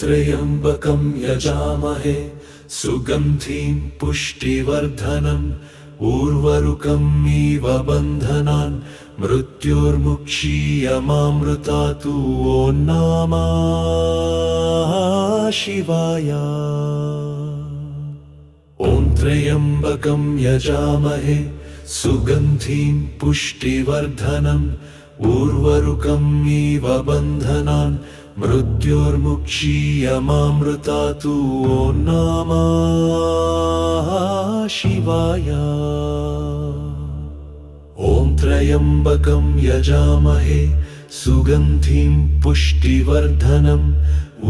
त्र्यम्बकं यजामहे सुगन्धिं पुष्टिवर्धनम् उर्वरुकम् इव बन्धनान् मृत्युर्मुक्षीयमामृतातु ॐ नामा शिवाय। ॐ त्र्यम्बकं यजामहे सुगन्धिं पुष्टिवर्धनम् उर्वरुकम् इव बन्धनान् मृत्युर्मुक्षीयमामृतातु ॐ नामा शिवाय। ॐ त्र्यम्बकं यजामहे सुगन्धिं पुष्टिवर्धनम्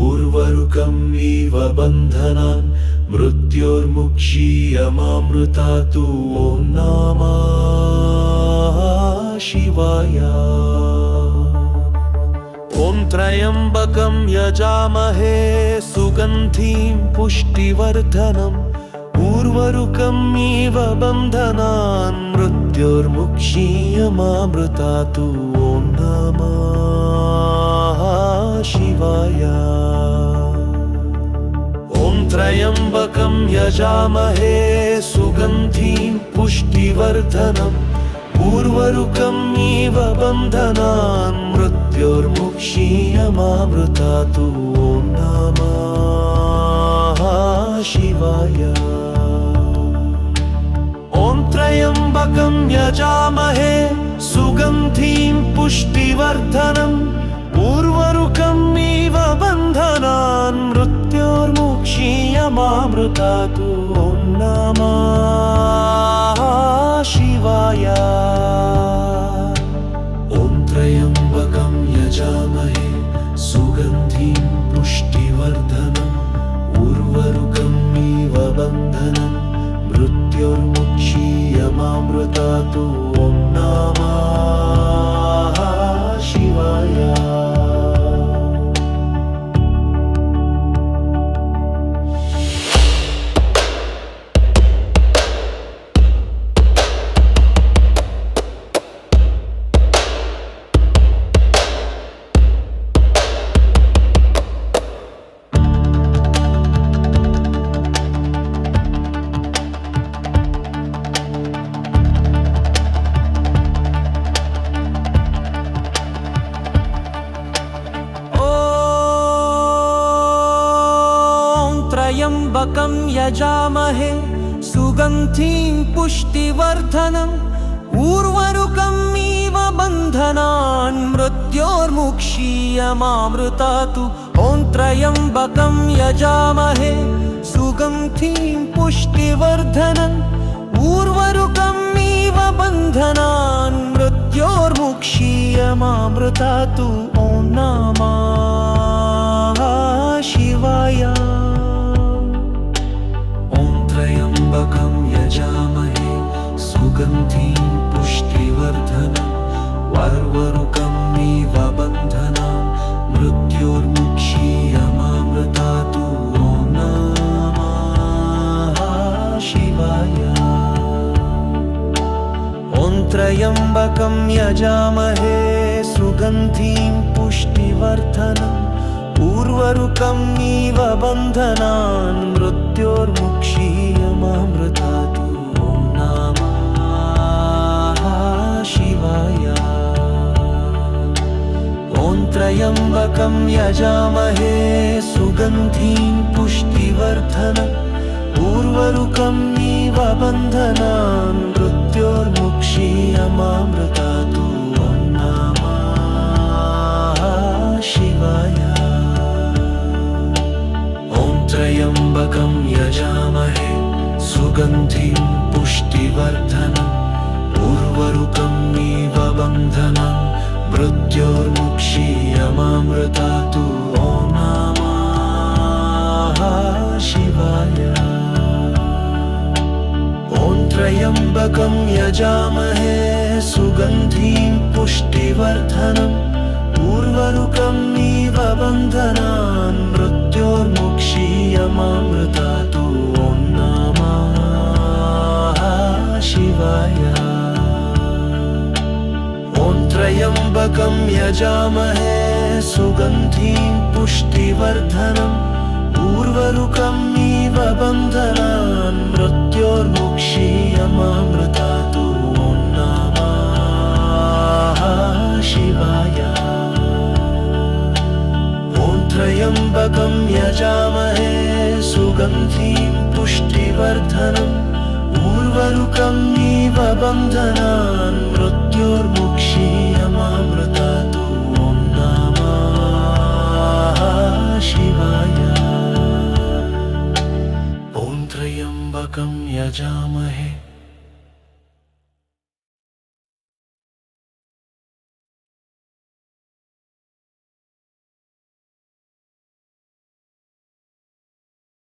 उर्वरुकम् इव बन्धनान् मृत्युर्मुक्षीयमामृतातु ॐ नामा शिवाय। ॐ त्र्यम्बकं यजामहे सुगन्धिं पुष्टिवर्धनम् उर्वरुकम् इव बन्धनान् मृत्युर्मुक्षीयमामृतातु ॐ नमः शिवाय। ॐ त्र्यम्बकं यजामहे सुगन्धिं पुष्टिवर्धनम् उर्वरुकम् इव बन्धनान् मृत्युर्मुक्षीयमामृतातु ॐ नमः शिवाय त्र्यम्बकं यजामहे सुगन्धिं पुष्टिवर्धनम् उर्वरुकम् इव बन्धनान् मृत्योर्मुक्षीयमामृतातु ॐ नमः शिवाय मृत्युर्मुक्षीयमामृतातु ॐ त्र्यम्बकं यजामहे सुगन्धिं पुष्टिवर्धनम् उर्वरुकम् इव बन्धनान् मृत्योर्मुक्षीयमामृतातु ॐ त्र्यम्बकं यजामहे सुगन्धिं पुष्टिवर्धनम् उर्वरुकम् इव बन्धनान् मृत्योर्मुक्षीयमामृतातु ॐ नमः शिवाय यजामहे सुगन्धिं पुष्टिवर्धनम् उर्वरुकम् इव बन्धनान् मृत्योर्मुक्षीयमामृतातु ॐ नमः शिवाय। ॐ त्र्यम्बकं यजामहे सुगन्धिं पुष्टिवर्धनम् उर्वरुकम् इव बन्धनान् मृत्योर्मुक्षीयमामृतातु ॐ सुगन्धिं पुष्टिवर्धनम् उर्वरुकम् इव बन्धनम् मृत्योर्मुक्षीयमामृतातु ॐ नमः शिवाय। ॐ त्र्यम्बकं यजामहे सुगन्धिं पुष्टिवर्धनम् उर्वरुकम् इव बन्धनान् मृत्योर्मुक्षीयमामृतातु ॐ त्र्यम्बकं यजामहे सुगन्धिं पुष्टिवर्धनम् उर्वरुकम् इव बन्धनान् मृत्योर्मुक्षीयमामृतातु ॐ नमः शिवाय। त्र्यम्बकं यजामहे सुगन्धिं पुष्टिवर्धनम् उर्वरुकम् इव बन्धनान्